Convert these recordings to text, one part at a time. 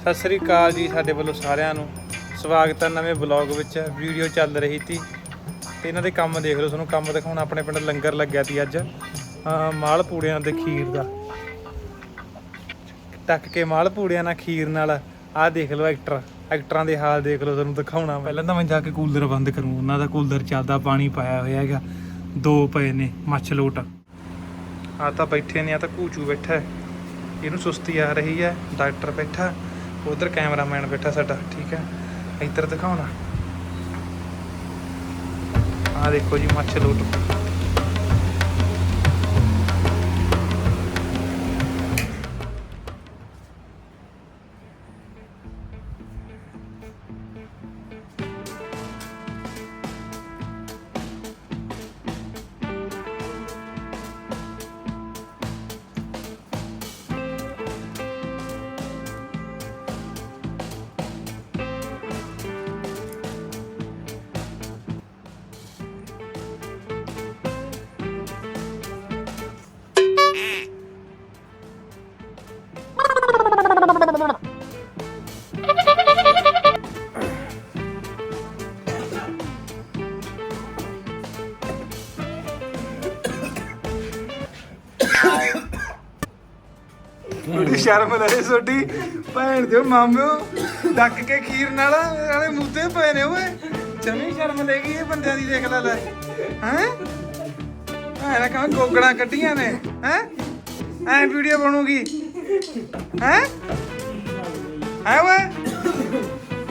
ਸਤਿ ਸ੍ਰੀ ਅਕਾਲ ਜੀ ਸਾਡੇ ਵੱਲੋਂ ਸਾਰਿਆਂ ਨੂੰ। ਸਵਾਗਤ ਹੈ ਨਵੇਂ ਬਲੌਗ ਵਿੱਚ। ਵੀਡੀਓ ਚੱਲ ਰਹੀ ਤੀ ਤੇ ਇਹਨਾਂ ਦੇ ਕੰਮ ਦੇਖ ਲਓ, ਤੁਹਾਨੂੰ ਕੰਮ ਦਿਖਾਉਣਾ। ਆਪਣੇ ਪਿੰਡ ਲੰਗਰ ਲੱਗਿਆ ਤੀ ਅੱਜ। ਮਾਲ ਪੂੜਿਆਂ ਦੇ ਖੀਰ ਦਾ। ਟੱਕ ਕੇ ਮਾਲ ਪੂੜਿਆਂ ਨਾਲ ਖੀਰ ਨਾਲ। ਆਹ ਦੇਖ ਲਓ ਐਕਟਰ ਐਕਟਰਾਂ ਦੇ ਹਾਲ ਦੇਖ ਲਓ, ਤੁਹਾਨੂੰ ਦਿਖਾਉਣਾ ਪਹਿਲਾਂ ਤਾਂ ਮੈਂ ਜਾ ਕੇ ਕੂਲਰ ਬੰਦ ਕਰੂੰ। ਉਹਨਾਂ ਦਾ ਕੂਲਰ ਚੱਲਦਾ, ਪਾਣੀ ਪਾਇਆ ਹੋਇਆ ਹੈਗਾ। ਦੋ ਪਏ ਨੇ, ਮੱਛ ਲੋਟ। ਆ ਤਾਂ ਬੈਠੇ ਨੇ ਆ ਤਾਂ ਕੂਚੂ ਬੈਠਾ। ਇਹਨੂੰ ਸੁਸਤੀ ਆ ਰਹੀ ਹੈ। ਡਾਕਟਰ ਬੈਠਾ। ਉਧਰ ਕੈਮਰਾਮੈਨ ਬੈਠਾ ਸਾਡਾ ਠੀਕ ਹੈ? ਇੱਧਰ ਦਿਖਾਉਣਾ ਆ ਦੇਖੋ ਜੀ ਮੱਛ ਲੋਟ ਥੋੜੀ ਸ਼ਰਮ ਲੈ ਛੋਟੀ ਭੈਣ ਦਿਓ, ਮਾਮਿਓ, ਡੱਕ ਕੇ ਖੀਰ ਨਾਲ ਨਾਲੇ ਮੂਤੇ ਪਏ ਨੇ ਓਏ। ਜਮੀ ਸ਼ਰਮ ਲੈ ਗਈ ਇਹ ਬੰਦਿਆਂ ਦੀ, ਦੇਖ ਲੈ ਲੈ। ਹੈ? ਐ ਕਹਾਂ ਗੋਗੜਾਂ ਕੱਢੀਆਂ ਨੇ, ਹੈ? ਐ ਵੀਡੀਓ ਬਣੂਗੀ। ਹੈ? ਹੈ ਓਏ?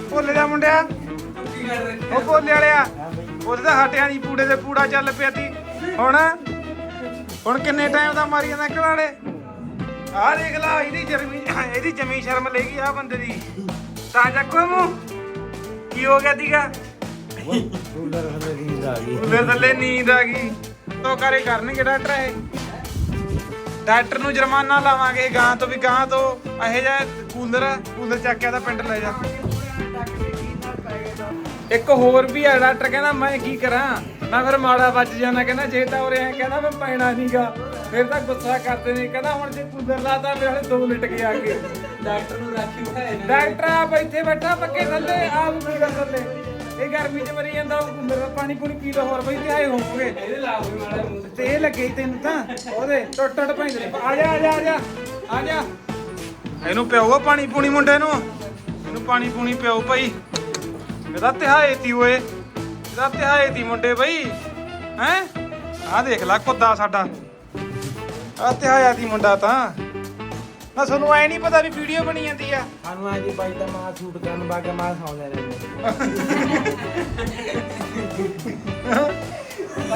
ਭੋਲੇ ਦਾ ਮੁੰਡਿਆ? ਉਹ ਭੋਲੇ ਵਾਲਿਆ। ਉਹਦੇ ਤਾਂ ਹਟਿਆ ਨਹੀਂ ਪੂੜੇ ਦੇ ਪੂੜਾ ਚੱਲ ਪਿਆ ਤੀ। ਹੁਣ? ਹੁਣ ਕਿੰਨੇ ਟਾਈਮ ਦਾ ਮਾਰੀ ਜਾਂਦਾ ਕਲਾੜੇ ਆਹ ਦੇਖ ਲਾ, ਇਹਦੀ ਜਰਮੀ, ਇਹਦੀ ਜਮੀ ਸ਼ਰਮ ਲੈ ਗਈ ਆ ਬੰਦੇ ਦੀ। ਤਾਂ ਚੱਕੋ ਮੂੰਹ। ਕੀ ਹੋ ਗਿਆ ਦੀਗਾ? ਕੂਲਰ ਹਲੇ ਨੀਂਦ ਆ ਗਈ ਉਹਦੇ ਥੱਲੇ ਨੀਂਦ ਆ ਗਈ। ਤੋ ਕਰੇ ਕਰਨਗੇ ਡਾਕਟਰ ਇਹ। ਡਾਕਟਰ ਨੂੰ ਜੁਰਮਾਨਾ ਲਾਵਾਂਗੇ ਗਾਂ ਤੋਂ ਵੀ ਗਾਂ ਤੋਂ। ਇਹੋ ਜਿਹਾ ਕੂਲਰ ਕੂਲਰ ਚੱਕਿਆ ਤਾਂ ਪਿੰਡ ਲੈ ਜਾ। ਇੱਕ ਹੋਰ ਵੀ ਆ, ਡਾਕਟਰ ਕਹਿੰਦਾ, ਮੈਂ ਕੀ ਕਰਾਂ? ਮੈਂ ਫਿਰ ਮਾੜਾ ਵੱਜ ਜਾਣਾ, ਕਹਿੰਦਾ, ਜੇ ਤਾਂ ਉਰੇ ਐ ਕਹਿੰਦਾ, ਮੈਂ ਪੈਣਾ ਨਹੀਂਗਾ ਫਿਰ ਤਾਂ ਗੁੱਸਾ ਕਰਦੇ ਨੇ ਕਹਿੰਦਾ ਹੁਣ ਜੇ ਕੂਲਰ ਲਾਤਾ ਮੇਰੇ ਹਲੇ ਦੋ ਲਿਟ ਕੇ ਆ ਕੇ ਡਾਕਟਰ ਨੂੰ ਰਾਖੀ ਭਾਏ ਡਾਕਟਰ ਆਪ ਇੱਥੇ ਬੈਠਾ ਪੱਕੇ ਥੱਲੇ ਆਪ ਕੂਲਰ ਥੱਲੇ। ਇਹ ਗਰਮੀ ਚ ਮਰੀ ਜਾਂਦਾ ਉਹ ਕੂਲਰ ਦਾ ਪਾਣੀ ਪੂਣੀ ਪੀ ਲਓ ਹੋਰ ਬਈ ਤੇ ਆਏ ਹੋਣਗੇ ਇਹਦੇ ਲਾਓ ਮਾੜਾ ਤੇ ਇਹ ਲੱਗੇ ਤੈਨੂੰ ਤਾਂ ਉਹਦੇ ਟੁੱਟ ਟੁੱਟ ਪੈਂਦੇ ਨੇ ਆ ਜਾ ਆ ਜਾ ਆ ਜਾ ਆ ਜਾ। ਇਹਨੂੰ ਪਿਆਓ ਪਾਣੀ ਪੂਣੀ ਮੁੰਡੇ ਨੂੰ। ਇਹਨੂੰ ਪਾਣੀ ਪੂਣੀ ਪਿਆਓ ਭਾਈ। ਇਹਦਾ ਤਿਹਾਏ ਤੀ ਓਏ। ਇਹਦਾ ਤਿਹਾਏ ਤੀ ਮੁੰਡੇ ਬਈ। ਹੈ? ਆ ਦੇਖ ਲੈ ਕੁੱਦਾ ਸਾਡਾ। ਆ ਤਿਹਾਇਆ ਤੀ ਮੁੰਡਾ ਤਾਂ। ਨਾ ਤੁਹਾਨੂੰ ਐ ਨਹੀਂ ਪਤਾ ਵੀ ਵੀਡੀਓ ਬਣੀ ਜਾਂਦੀ ਆ। ਸਾਨੂੰ ਅੱਜ ਬਾਈ ਦਾ ਮਾਂ ਸ਼ੂਟ ਕਰਨ ਬਾਗੇ ਮਾਂ ਸੌ ਲੈ ਰਹੇ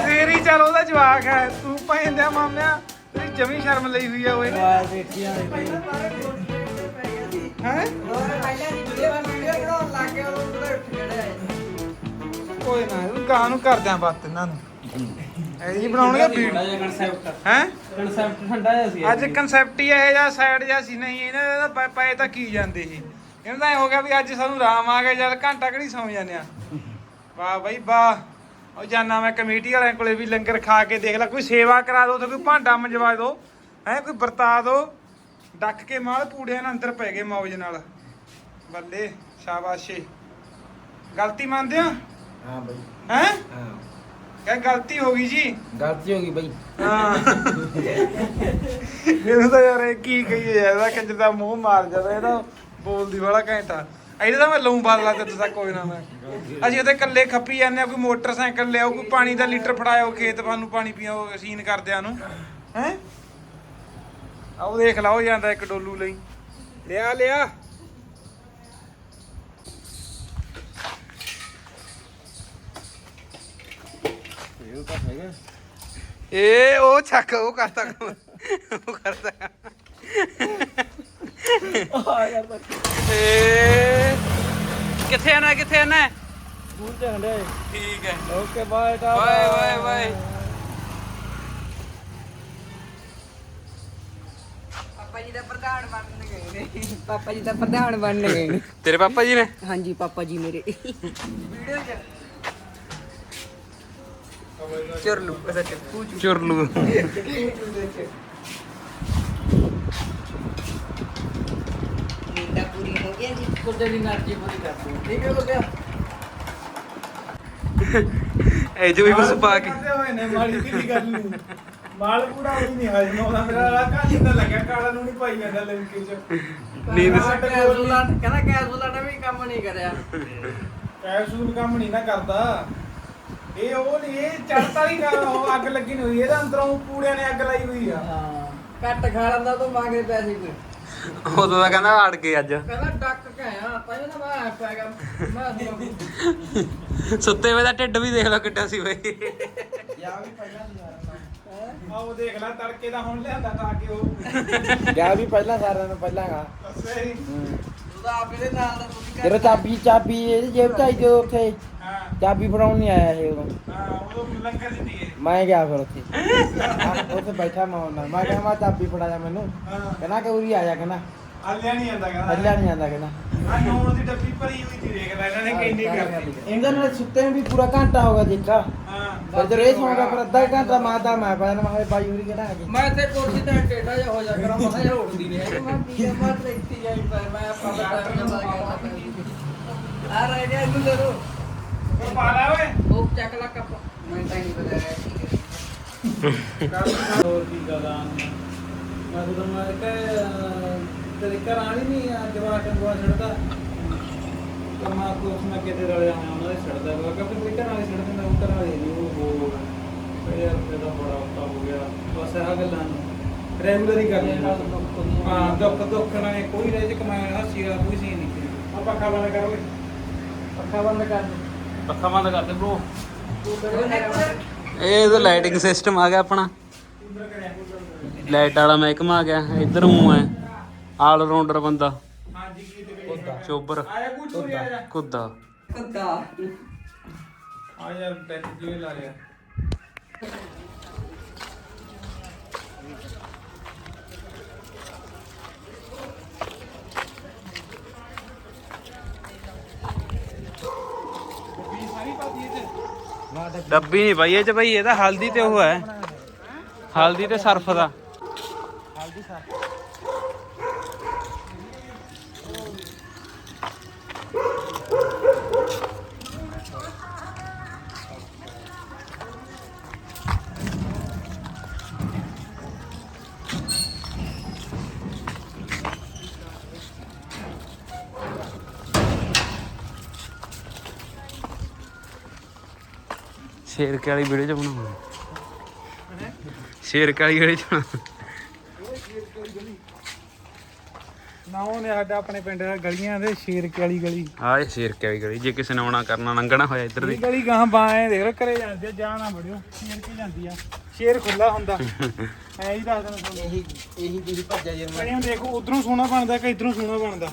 ਤੇਰੀ ਚੱਲ ਉਹਦਾ ਜਵਾਕ ਹੈ ਤੂੰ ਪੈਂਦਾ ਮਾਮਿਆ ਤੇਰੀ ਜਮੀ ਸ਼ਰਮ ਲਈ ਹੋਈ ਆ ਓਏ। ਆ ਦੇਖੀਆਂ ਨੇ ਬਾਈ। ਹੈ? ਕੋਈ ਨਾ ਇਹਨੂੰ ਗਾਂ ਨੂੰ ਕਰਦਿਆਂ ਬਾਤ ਇਹਨਾਂ ਨੂੰ। ਜੀ ਬਣਾਉਣਗੇ ਵੀਡੀਓ ਜਿਹਾ ਕਨਸੈਪਟ ਹੈ? ਕਨਸੈਪਟ ਠੰਡਾ ਜਿਹਾ ਸੀ ਅੱਜ ਕਨਸੈਪਟ ਹੀ ਇਹ ਜਿਹਾ ਸਾਈਡ ਜਿਹਾ ਸੀ ਨਹੀਂ ਇਹਨਾਂ ਦਾ ਪੈ- ਪਏ ਤਾਂ ਕੀ ਜਾਂਦੇ ਸੀ। ਇਹਨਾਂ ਦਾ ਇਹ ਹੋ ਗਿਆ ਵੀ ਅੱਜ ਸਾਨੂੰ ਆਰਾਮ ਆ ਗਿਆ ਜਦ ਘੰਟਾ ਘੜੀ ਸੌਂ ਜਾਂਦੇ ਆ। ਵਾਹ ਬਈ ਵਾਹ। ਉਹ ਜਾਨਾ ਮੈਂ ਕਮੇਟੀ ਵਾਲਿਆਂ ਕੋਲੇ ਵੀ ਲੰਗਰ ਖਾ ਕੇ ਦੇਖ ਲੈ ਕੋਈ ਸੇਵਾ ਕਰਾ ਦਿਓ ਤੇ ਕੋਈ ਭਾਂਡਾ ਮੰਜਵਾ ਦਿਓ ਹੈ ਕੋਈ ਵਰਤਾ ਦਿਓ ਡੱਕ ਕੇ ਮਾਲ ਪੂੜਿਆਂ ਨਾਲ ਅੰਦਰ ਪੈ ਗਏ ਮੌਜ ਨਾਲ। ਬੱਲੇ ਸ਼ਾਬਾਸ਼ੇ। ਗਲਤੀ ਮੰਨਦੇ ਹੋ ਹਾਂ ਬਾਈ। ਹੈ? ਹਾਂ। ਕਹ ਗਲਤੀ ਹੋ ਗਈ ਜੀ। ਗਲਤੀ ਹੋ ਗਈ ਬਾਈ। ਹਾਂ। ਇਹਨੂੰ ਤਾਂ ਯਾਰ ਇਹ ਕੀ ਕਹੀਏ ਯਾਰ ਇਹਦਾ ਕੰਜ ਦਾ ਮੂੰਹ ਮਾਰ ਜਾਂਦਾ ਇਹਦਾ ਬੋਲਦੀ ਵਾਲਾ ਘੰਟਾ। ਇਹਦੇ ਤਾਂ ਮੈਂ ਲਊਂ ਬਾਲ ਲਾ ਤੇ ਦੱਸਾਂ ਕੋਈ ਨਾ ਮੈਂ। ਅਸੀਂ ਉਹਦੇ ਕੱਲੇ ਖੱਪੀ ਜਾਂਦੇ ਆ ਕੋਈ ਮੋਟਰਸਾਈਕਲ ਲਿਆਓ ਕੋਈ ਪਾਣੀ ਦਾ ਲੀਟਰ ਫੜਾਇਓ ਖੇਤ ਨੂੰ ਪਾਣੀ ਪੀਓ ਸੀਨ ਕਰਦਿਆਂ ਨੂੰ। ਹੈ? ਆਓ ਦੇਖ ਲਾ ਹੋ ਜਾਂਦਾ ਇੱਕ ਡੋਲੂ ਲਈ। ਲਿਆ ਲਿਆ। ਇਹ ਤਾਂ ਹੈਗਾ। ਏ ਉਹ ਚੱਕ ਉਹ ਕਰਦਾ ਕੰਮ। ਉਹ ਕਰਦਾ ਆ ਯਾਰ ਬਾਈ ਏ ਕਿੱਥੇ ਆਣਾ ਕਿੱਥੇ ਆਣਾ ਸਕੂਲ ਤੇ ਹੰਡੇ ਠੀਕ ਹੈ। Okay bye ta bye bye bye. ਪਾਪਾ ਜੀ ਦਾ ਪ੍ਰਧਾਨ ਬਣਨ ਗਏ ਨੇ। ਪਾਪਾ ਜੀ ਦਾ ਪ੍ਰਧਾਨ ਬਣਨ ਗਏ ਨੇ। ਤੇਰੇ ਪਾਪਾ ਜੀ ਨੇ? ਹਾਂਜੀ ਪਾਪਾ ਜੀ ਮੇਰੇ। ਵੀਡੀਓ ਚ? ਚੁਰਲੂ ਅੱਛਾ ਕੂਚੂ ਚੁਰਲੂ ਨੀਂਦਾਂ ਪੂਰੀ ਹੋ ਗਈਆਂ ਜੀ ਕੁੱਤੇ ਦੀ એનર્ਜੀ ਪੂਰੀ ਕਰ ਦੋ ਠੀਕ ਹੋ ਗਿਆ ਇਹ ਜੋ ਵੀ ਕੁਛ ਪਾ ਕੇ ਕਰਦੇ ਹੋਏ ਨੇ ਮਾੜੀ ਢਿੱਲੀ ਗੱਲ ਨੂੰ ਮਾਲ ਪੂਰਾ ਵੀ ਨਹੀਂ ਹਜਮ ਆਉਂਦਾ ਮੇਰਾ ਰਾਕਾ ਜਿੰਦਾ ਲੱਗਿਆ ਕਾਲਾ ਨੂੰ ਨਹੀਂ ਪਾਈ ਜਾਂਦਾ ਲਿਮਕੇ ਚ ਨੀਂਦ ਕੈਸੂਲਾਂ ਕਹਿੰਦਾ ਕੈਸੂਲਾਂ ਨੇ ਵੀ ਕੰਮ ਨਹੀਂ ਕਰਿਆ ਕੈਸੂਲ ਕੰਮ ਨਹੀਂ ਨਾ ਕਰਦਾ ਇਹ ਉਹ ਨਹੀਂ ਇਹ ਚੜ੍ਹਤ ਵਾਲੀ ਗੱਲ ਉਹ ਅੱਗ ਲੱਗੀ ਨਹੀਂ ਹੋਈ ਇਹਦਾ ਅੰਦਰੋਂ ਪੂੜਿਆਂ ਨੇ ਅੱਗ ਲਾਈ ਹੋਈ ਆ। ਹਾਂ ਘੱਟ ਖਾ ਲੈਂਦਾ ਤੂੰ ਮੰਗੇ ਪੈਸੇ ਕੋਈ ਉਦੋਂ ਦਾ ਕਹਿੰਦਾ ਅੜ ਗਏ ਅੱਜ। ਕਹਿੰਦਾ ਡੱਕ ਕੇ ਆਇਆ ਤਾਂ ਇਹ ਨਾ ਮੈਂ ਪੈਗਾ ਮੈਂ ਤੁਹਾਨੂੰ ਸੁੱਤੇ ਵੇ ਦਾ ਢਿੱਡ ਵੀ ਦੇਖ ਲਓ ਕਿੱਡਾ ਸੀ ਬਈ। ਯਾ ਵੀ ਪਹਿਲਾਂ ਦੀ ਆ ਉਹ ਦੇਖ ਲੈ ਤੜਕੇ ਦਾ ਹੁਣ ਲਿਆਂਦਾ ਤਾਂ ਕਿ ਉਹ। ਗਿਆ ਵੀ ਪਹਿਲਾਂ ਸਾਰਿਆਂ ਨੂੰ ਪਹਿਲਾਂ ਗਾ ਦੱਸੇ ਹੀ। ਤੂੰ ਤਾਂ ਆਪ ਇਹਦੇ ਨਾਲ ਦਾ ਤੁਸੀਂ ਤੇਰਾ ਚਾਬੀ ਚਾਬੀ ਇਹਦੀ ਜੇਬ ਚ ਆਈ ਜਦੋਂ ਉੱਥੇ। ਚਾਬੀ ਫੜਾਉਣ ਨਹੀਂ ਆਇਆ ਇਹ ਉਦੋਂ। ਹਾਂ ਉਹ ਲੰਗਰ ਦਿੱਤੀ ਹੈ। ਮੈਂ ਗਿਆ ਫਿਰ ਉੱਥੇ। ਉੱਥੇ ਬੈਠਾ ਮੈਂ ਉਹਨਾਂ ਮੈਂ ਕਿਹਾ ਮੈਂ ਚਾਬੀ ਫੜਾ ਜਾ ਮੈਨੂੰ। ਹਾਂ। ਕਹਿੰਦਾ ਕਿ ਉਰੀ ਆ ਜਾ ਕਹਿੰਦਾ। ਹੱਲਿਆ ਨਹੀਂ ਜਾਂਦਾ ਕਹਿੰਦਾ। ਹੱਲਿਆ ਨਹੀਂ ਜਾਂਦਾ ਕਹਿੰਦਾ। ਆ ਨੌਣ ਦੀ ਡੱਬੀ ਭਰੀ ਹੋਈ ਸੀ ਦੇਖ ਲੈ ਇਹਨਾਂ ਨੇ ਕਿੰਨੀ ਕਰਤੀ। ਇਹਨਾਂ ਨਾਲ ਸੁੱਤੇ ਨੂੰ ਵੀ ਪੂਰਾ ਘੰਟਾ ਹੋ ਗਿਆ ਦੇਖਾ। ਹਾਂ। ਫਿਰ ਇਹ ਸੌਂ ਗਿਆ ਫਿਰ ਅੱਧਾ ਘੰਟਾ ਮਾਤਾ ਮੈਂ ਪੈ ਜਾਣਾ ਮੈਂ ਕਿਹਾ ਬਾਈ ਉਰੀ ਕਿਹੜਾ ਆ ਗਈ ਮੈਂ ਤੇ ਕੁਰਸੀ ਤੇ ਟੇਡਾ ਜਿਹਾ ਹੋ ਜਾ ਕਰਾਂ ਮੈਂ ਉੱਠਦੀ ਨਹੀਂ ਹੈ ਮੈਂ ਮੈਂ ਦੇਖਤੀ ਜਾਈ ਪਰ ਮੈਂ ਨਾਲ ਕਰਦਾ ਆ ਰਹਿ ਗਿਆ ਇਹਨੂੰ ਦੇ ਦੋ ਉਹ ਪਾ ਲੈ ਓਏ ਉਹ ਚੱਕ ਲਾ ਕੱਪ। ਮੈਂ ਤਾਂ ਨਹੀਂ ਪਤਾ ਠੀਕ ਹੈ ਹੋਰ ਕੀ ਕਰਾਂ ਮੈਂ ਤਾਂ ਮੈਂ ਕਿ ਤੇਰੇ ਘਰ ਆਣੀ ਨਹੀਂ ਆ ਜਵਾਕ ਗਵਾ ਛੱਡਦਾ। ਤਾਂ ਮੈਂ ਕੋ ਉਸ ਮੈਂ ਕਿਤੇ ਰਲਿਆ ਹੋਇਆ ਉਹਨਾਂ ਦੇ ਛੱਡਦਾ। ਵਾ ਕਿ ਕੋਈ ਘਰਾਂ ਵਾਲੇ ਛੱਡ ਦਿੰਦਾ ਉਹ ਘਰਾਂ ਵਾਲੇ ਨਹੀਂ ਉਹ ਉਹ ਫਿਰ ਯਾਰ ਤੇ ਤਾਂ ਬੜਾ ਔਖਾ ਹੋ ਗਿਆ। ਬਸ ਇਹ ਗੱਲਾਂ ਨੂੰ। ਰੈਗੂਲਰ ਹੀ ਕਰ ਲੈਣਾ ਹਾਂ ਦੁੱਖ ਦੁੱਖ ਨਾਲ ਕੋਈ ਰਹਿ ਚ ਕਮਾਇਆ ਹਾਸੀ ਦਾ ਕੋਈ ਸੀ ਨਹੀਂ ਆ ਪੱਖਾ ਬੰਦ ਕਰ ਓਏ ਪੱਖਾ ਬੰਦ ਕਰ ਦੇ ਪੱਖਾ ਬੰਦ ਕਰ ਦੇ ਬ్రో ਇਹ ਤਾਂ ਲਾਈਟਿੰਗ ਸਿਸਟਮ ਆ ਗਿਆ ਆਪਣਾ। ਲਾਈਟ ਵਾਲਾ ਮਹਿਕਮਾ ਆ ਗਿਆ ਇੱਧਰ ਹੂੰ ਹੈ ਆਲ ਰਾਉਂਡਰ ਬੰਦਾ। ਹਾਂਜੀ ਕੀ ਤੇ ਚੋਬਰ। ਕੁੱਦਾ। ਕੁੱਤਾ ਆ ਯਾਰ ਟੈਚ ਜਿਵੇਂ ਲਾ ਲਿਆ। ਡੱਬੀ ਨਹੀਂ ਭਾਈ ਇਹ ਚ ਭਾਈ ਇਹ ਤਾਂ ਹਲਦੀ ਤੇ ਉਹ ਹੈ। ਹਲਦੀ ਤੇ ਸਰਫ ਦਾ। ਸ਼ੇਰ ਕੇ ਵਾਲੀ ਵੀਡੀਓ ਚ ਬਣਾਉਂਦੇ। ਸ਼ੇਰ ਕੇ ਵਾਲੀ ਵੀਡੀਓ ਚ ਨਾ ਉਹਨੇ ਸਾਡਾ ਆਪਣੇ ਪਿੰਡ ਦਾ ਗਲੀਆਂ ਦੇ ਸ਼ੇਰਕੇ ਵਾਲੀ ਗਲੀ। ਇਹ ਸ਼ੇਰ ਕੇ ਵਾਲੀ ਗਲੀ ਜੇ ਕਿਸੇ ਨੇ ਆਉਣਾ ਕਰਨਾ ਲੰਘਣਾ ਹੋਇਆ ਇੱਧਰ ਦੀ। ਇਹ ਗਲੀ ਗਾਂ ਬਾਏ ਦੇਖ ਲੋ ਕਰੇ ਜਾਂਦੇ ਆ ਜਾਣਾ ਬੜਿਓ ਸ਼ੇਰ ਕੇ ਜਾਂਦੀ ਆ। ਸ਼ੇਰ ਖੁੱਲਾ ਹੁੰਦਾ। ਐ ਹੀ ਦੱਸ ਦੇਣਾ ਤੁਹਾਨੂੰ। ਇਹੀ ਇਹੀ ਜਿਹੜੀ ਭੱਜਿਆ ਜੇ। ਕਣੀਆਂ ਦੇਖੋ ਉਧਰੋਂ ਸੋਹਣਾ ਬਣਦਾ ਕਿ ਇਧਰੋਂ ਸੋਹਣਾ ਬਣਦਾ?